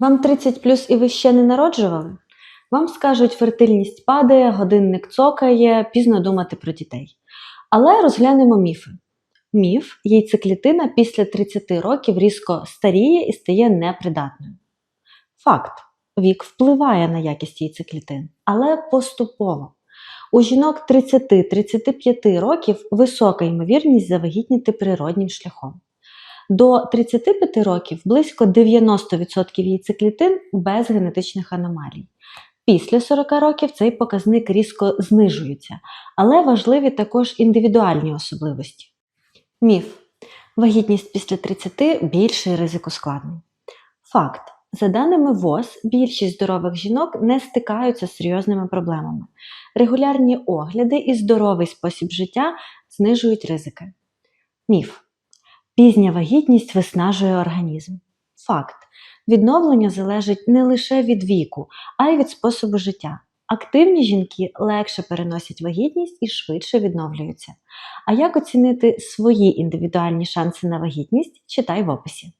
Вам 30 плюс і ви ще не народжували? Вам скажуть, фертильність падає, годинник цокає, пізно думати про дітей. Але розглянемо міфи. Міф яйцеклітина після 30 років різко старіє і стає непридатною. Факт. Вік впливає на якість яйцеклітин, але поступово. У жінок 30-35 років висока ймовірність завагітніти природнім шляхом. До 35 років близько 90% яйцеклітин без генетичних аномалій. Після 40 років цей показник різко знижується, але важливі також індивідуальні особливості. Міф. Вагітність після 30 більший ризик ускладнень. Факт. За даними ВОЗ, більшість здорових жінок не стикаються з серйозними проблемами. Регулярні огляди і здоровий спосіб життя знижують ризики. Міф. Пізня вагітність виснажує організм. Факт. Відновлення залежить не лише від віку, а й від способу життя. Активні жінки легше переносять вагітність і швидше відновлюються. А як оцінити свої індивідуальні шанси на вагітність, читай в описі.